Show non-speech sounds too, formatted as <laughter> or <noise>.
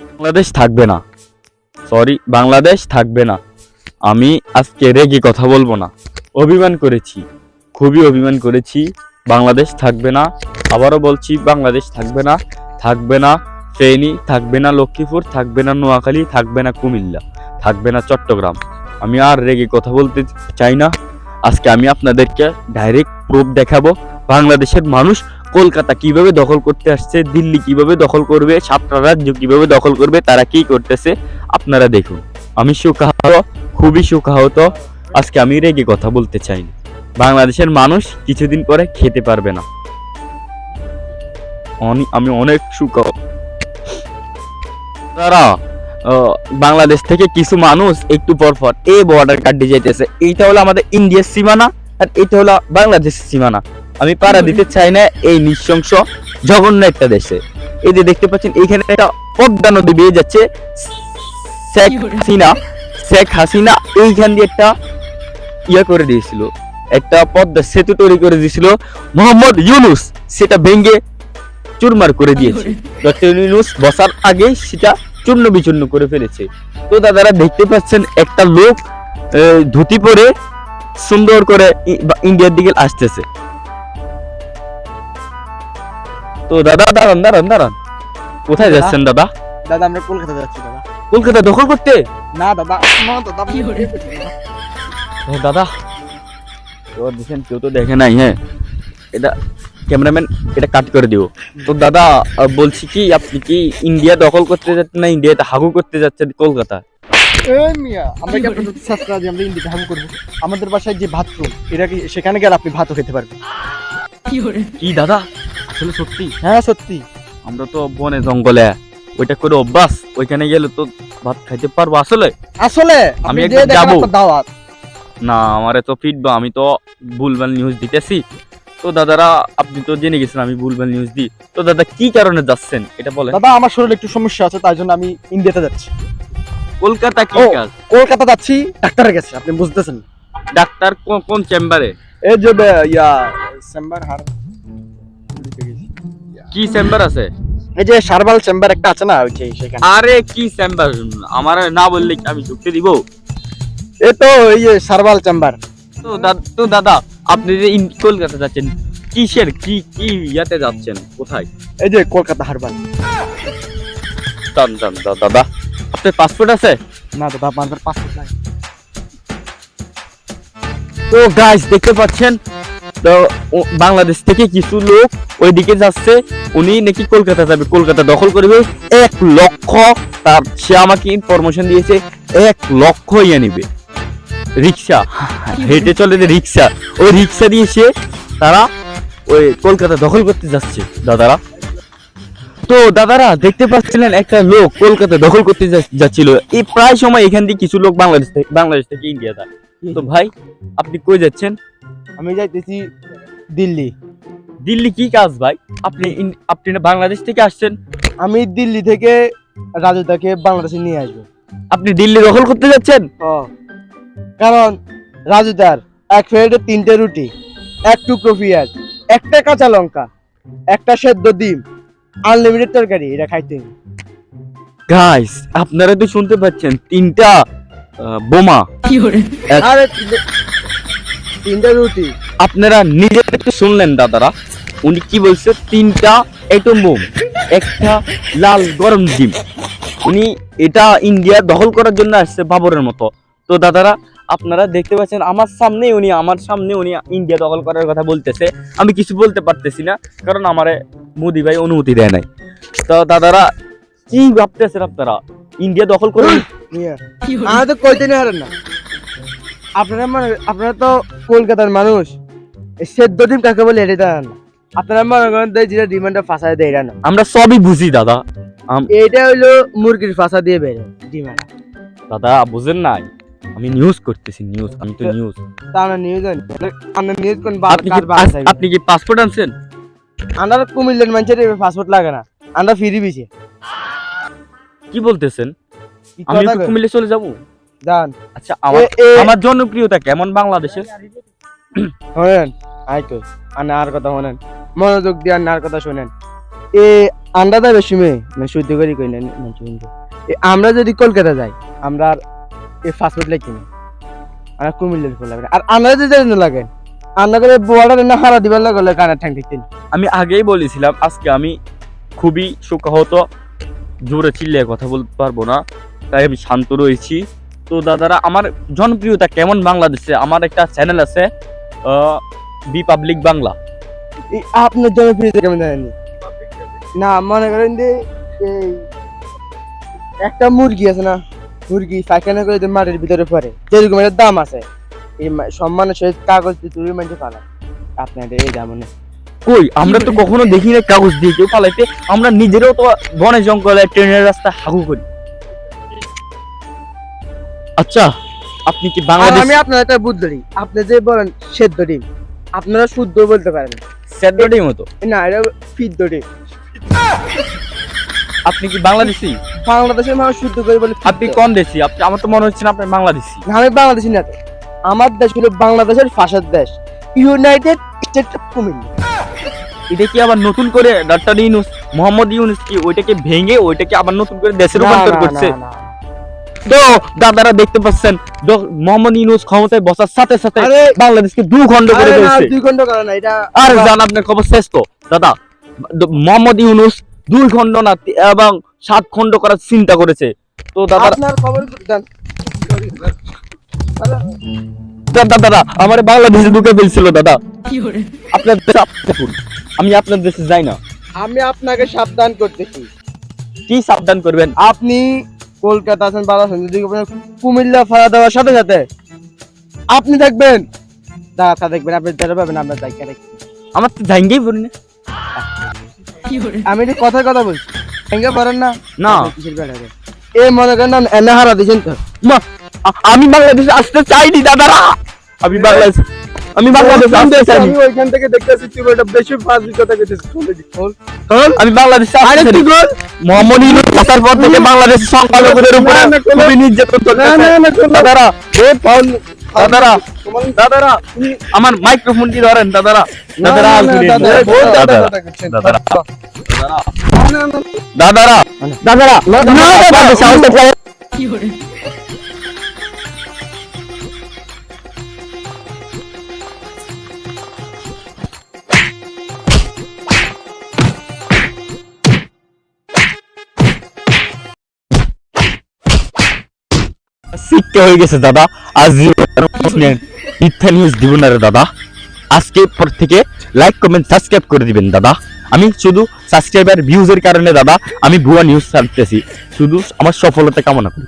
বাংলাদেশ থাকবে না। সরি বাংলাদেশ থাকবে না। আমি আজকে রেগে কথা বলব না। অভিমান করেছি। খুবই অভিমান করেছি। বাংলাদেশ থাকবে না। আবারও বলছি, বাংলাদেশ থাকবে না। থাকবে না ফেনী, থাকবে না লক্ষ্মীপুর, থাকবে না নোয়াখালী, থাকবে না কুমিল্লা, থাকবে না চট্টগ্রাম। আমি আর রেগে কথা বলতে চাই না। আজকে আমি আপনাদেরকে ডাইরেক্ট প্রুফ দেখাবো। বাংলাদেশের মানুষ কলকাতা কীভাবে দখল করতে আসছে, দিল্লি কীভাবে দখল করবে, সাতটা রাজ্য কীভাবে দখল করবে, তারা কি করতেছে, আপনারা দেখুন। আমি সুখাহত খুবই সুখাহত আজকে আমি রেগে কথা বলতে চাই বাংলাদেশের মানুষ কিছুদিন পরে খেতে পারবে না। আমি অনেক সুখাহত তারা বাংলাদেশ থেকে কিছু মানুষ একটু পর পর এই বর্ডার কাটিয়ে যাইতেছে। এইটা হলো আমাদের ইন্ডিয়ার সীমানা, আর এটা হলো বাংলাদেশের সীমানা। আমি পাড়া দিতে চাই না এই নৃশংস জঘন্য একটা দেশে। এই যে দেখতে পাচ্ছেন, এইখানে একটা পদ্মা নদী বেয়ে যাচ্ছে। শেখ হাসিনা শেখ হাসিনা এইখান দিয়ে একটা ইয়ে করে দিয়েছিল। একটা পদ্মা সেতু তৈরি করে দিয়েছিল। মোহাম্মদ ইউনুস সেটা ভেঙে চুরমার করে দিয়েছে। ডক্টর ইউনুস বসার আগে সেটা চূর্ণ বিচূর্ণ করে ফেলেছে। তো দাদারা দেখতে পাচ্ছেন, একটা লোক ধুতি পরে সুন্দর করে ইন্ডিয়ার দিকে আসতেছে। তো দাদা দাঁড়ান দাঁড়ান দাঁড়ান। কোথায় যাচ্ছেন দাদা? দাদা আমরা কলকাতা যাচ্ছি দাদা। কলকাতা দখল করতে? না দাদা না দাদা ও দাদা। তো দেখেন কেউ তো দেখে নাই হ্যাঁ? এটা ক্যামেরাম্যান এটা কাট করে দিও। তো দাদা বলছি কি আপনি কি ইন্ডিয়া দখল করতে যাচ্ছেন না ইন্ডিয়াতে হাগু করতে যাচ্ছেন কলকাতা? এই মিয়া আমরা কি আপনাদের সাথে যে আমরা ইন্ডিতে হাম করব? আমাদের বাসায় যে বাথরুম এটা কি সেখানে গেলে আপনি ভাতও খেতে পারবেন। কি দাদা? আসলে সত্যি? হ্যাঁ সত্যি। আমরা তো বনে জঙ্গলে ওইটা করে অভ্যাস ওইখানে গেলে তো ভাত খাইতে পারব আসলে। আসলে আমি যাব। দাওয়াত। না আমারে তো ফিটবা আমি তো ভুলভাল নিউজ দিতেছি। তো দাদারা আপনি তো জেনে গেছেন আমি ভুলভাল নিউজ দিই। তো দাদা কি কারণে যাচ্ছেন? এটা বলেন। দাদা আমার শরীরে একটু সমস্যা আছে তাই জন্য আমি ইন্ডিয়াতে যাচ্ছি। কলকাতা কি কাজ? কলকাতা যাচ্ছি ডাক্তারের কাছে আপনি বুঝতেছেন। ডাক্তার কোন- কোন চেম্বারে? এই যে ইয়া চেম্বার হার কি চেম্বার আছে? এই যে সারবাল চেম্বার একটা আছে না ওই যে সেখানে। আরে কি চেম্বার আমার না বললে কি আমি ঢুকতে দিব? এ তো এই যে সারবাল চেম্বার তো দাদ- তো দাদা আপনি যে কলকাতা যাচ্ছেন কিসের কি কি ইয়াতে যাচ্ছেন? কোথায়? এই যে কলকাতা হারবাল। দান দান দাদা আপনার পাসপোর্ট আছে? না দাদা আপনার পাসপোর্ট নাই। তো গাইস দেখতে পাচ্ছেন তো বাংলাদেশ থেকে কিছু লোক ওইদিকে যাচ্ছে। উনি নাকি কলকাতা যাবে। কলকাতা দখল করবে। এক লক্ষ তার, সে আমাকে ইনফরমেশন দিয়েছে, এক লক্ষ ইয়ে নিবে রিক্সা। হেঁটে চলে যে রিক্সা। ওই রিক্সা দিয়ে সে তারা ওই কলকাতা দখল করতে যাচ্ছে, দাদারা। তো দাদারা দেখতে পাচ্ছিলেন একটা লোক কলকাতা দখল করতে যাচ্ছিল। এই প্রায় সময় এখান দিয়ে কিছু লোক বাংলাদেশ থেকে বাংলাদেশ থেকে ইন্ডিয়া যায় তো ভাই, আপনি কই যাচ্ছেন? আমি যাইতেছি দিল্লি। দিল্লি কি কাজ ভাই? আপনি আপনি না বাংলাদেশ থেকে আসছেন? আমি দিল্লি থেকে রাজুদাকে বাংলাদেশে নিয়ে আসব। আপনি দিল্লি দখল করতে যাচ্ছেন? কারণ রাজুদার এক প্লেটে তিনটে রুটি এক টুকরো পেঁয়াজ একটা কাঁচা লঙ্কা একটা সেদ্ধ ডিম আনলিমিটেড তরকারি এটা খাইতে গাইস আপনারা তো শুনতে পাচ্ছেন তিনটা আহ, বোমা। এক- আরে তিনটে- তিনটে রুটি আপনারা নিজের একটু শুনলেন দাদারা। উনি কি বলছে? তিনটা এটম বোম একটা লাল গরম ডিম। উনি এটা ইন্ডিয়া দখল করার জন্য আসছে বাবরের মতো। তো দাদারা আপনারা দেখতে পাচ্ছেন আমার সামনে উনি আমার সামনে উনি ইন্ডিয়া দখল করার কথা বলতেছে। আমি কিছু বলতে পারতেছি না কারণ আমারে মোদি ভাই অনুমতি দেয় নাই। তো দাদারা কি ভাবতেছেন আপনারা? ইন্ডিয়া দখল করে নিয়ে আমি তো কইতে হারেন না। আপনারা মনে আপনারা তো কলকাতার মানুষ। সেদ্ধ ডিম কাকে বলে এটা জানেন আপনারা মনে করেন তো যেটা ডিমান্ডটা ফাঁসায় দেয় এটা না আমরা সবই বুঝি দাদা। এইটা হইল মুরগির ফাঁসা দিয়ে ডিমান্ড দাদা বুঝেন নাই? আমি নিউজ করতেছি নিউজ আমি তো নিউজ নিউজ আমরা নিউজ কোন আপনি কি পাসপোর্ট আনছেন? আমরা কুমিল্লার মানুষের পাসপোর্ট লাগে না। আমরা ফিরি বিছে কি বলতেছেন? আমি? কুমিল্লে চলে যাব। জান। আচ্ছা আমার আমার জনপ্রিয়তা কেমন বাংলাদেশে <coughs> শোনেন আই তো আর আর কথা শোনেন। মনোযোগ দিয়ে আর আর কথা শোনেন। এ মেয়ে মানে করি কই না আমরা যদি কলকাতা যাই আমরা আর এই ফাস্টফুড লাগি কুমিল্লার ফুল লাগে। আর আমরা যদি জানি না লাগে। আমরা করে বোয়াটা না হারা দিবার লাগে কানা ঠ্যাং ঠিক আমি আগেই বলেছিলাম আজকে আমি খুবই শোকাহত জোরে চিল্লিয়ে কথা বলতে পারব না। তাই আমি শান্ত রয়েছি। তো দাদারা আমার জনপ্রিয়তা কেমন বাংলাদেশে? আমার একটা চ্যানেল আছে বি পাবলিক বাংলা আপনার জনপ্রিয়তা কেমন জানেন? না মনে করেন যে একটা মুরগি আছে না মুরগি পায়খানা করে যে মাটির ভিতরে পড়ে যেরকম একটা দাম আছে। এই সম্মানের সহিত কাগজ দিয়ে তুলে মানুষ পালা আপনাদের এই দাম নেই। কই আমরা তো কখনো দেখি না কাগজ দিয়ে কেউ পালাইতে আমরা নিজেরাও তো বনে জঙ্গলে ট্রেনের রাস্তা হাগু করি। আচ্ছা আপনি কি বাংলাদেশ আমি আপনার একটা বুদ্ধ আপনি যে বলেন সেদ্ধ ডিম আপনারা শুদ্ধ বলতে পারেন স্যাটারডে মতো না এটা ফিদ্ধ ডিম। আপনি কি বাংলাদেশি? বাংলাদেশের মানুষ শুদ্ধ করে বলে আপনি কোন দেশি? আপনি আমার তো মনে হচ্ছে না আপনি বাংলাদেশি। না, আমি বাংলাদেশি না আমার দেশ হলো বাংলাদেশের ফাঁসার দেশ। ইউনাইটেড স্টেট অফ কুমিল্লা এটা কি আবার নতুন করে ডাক্তার ইউনুস মোহাম্মদ ইউনুস কি ওইটাকে ভেঙে ওইটাকে আবার নতুন করে দেশে রূপান্তর করছে? না। তো দাদারা দেখতে পাচ্ছেন মোহাম্মদ ইউনুস ক্ষমতায় বসার সাথে সাথে বাংলাদেশকে দু খণ্ড করে ফেলছে। দুই ঘণ্টা করে না এটা আর জান আপনার খবর শেষ তো? দাদা মোহাম্মদ ইউনুস দুই খণ্ড না এবং সাত খণ্ড করার চিন্তা করেছে। তো দাদা আপনার খবর দেন। দাদা আমার বাংলাদেশে ঢুকে ফেলছিল দাদা। আপনার দেখুন আমি আপনার দেশে যাই না। আমি আপনাকে সাবধান করতেছি। কি সাবধান করবেন? আপনি কলকাতা আছেন আছেন যদি কুমিল্লা ফাড়া দেওয়ার সাথে সাথে আপনি দেখবেন। দাদা দেখবেন আপনি যেটা পাবেন আপনার জায়গা দেখবেন আমার তো জাইঙ্গেই পড়ি না। আমি একটু কথার কথা বলছি ভেঙে পারেন না? না? এ মনে করেন না এনে হারা দিয়েছেন তো। আমি বাংলাদেশে আসতে চাইনি দাদারা। আমি বাংলাদেশ আমি বাংলাদেশে আসতে আমি ওইখান থেকে দেখতেছি তুই এটা বেশি ফাঁসি কথা কেটেছিস আমি বাংলাদেশে আসতে চাইনি মোহাম্মদ ইউনুস আসার পর থেকে বাংলাদেশের সংখ্যালঘুদের উপরে না, না, কোনো- খুবই নির্যাতন করতেছে দাদারা এ পাউল দাদারা দাদারা আমার মাইক্রোফোনটি ধরেন দাদারা দাদারা দিন। দাদারা দাদারা দাদারা দাদারা শিখতে হয়ে গেছে, দাদা। আজ মিথ্যা নিউজ দিব না রে, দাদা। আজকে পর থেকে লাইক কমেন্ট সাবস্ক্রাইব করে দিবেন, দাদা। আমি শুধু সাবস্ক্রাইবার ভিউজের কারণে, দাদা, আমি ভুয়া নিউজ ছাড়তেছি। শুধু আমার সফলতা কামনা করি।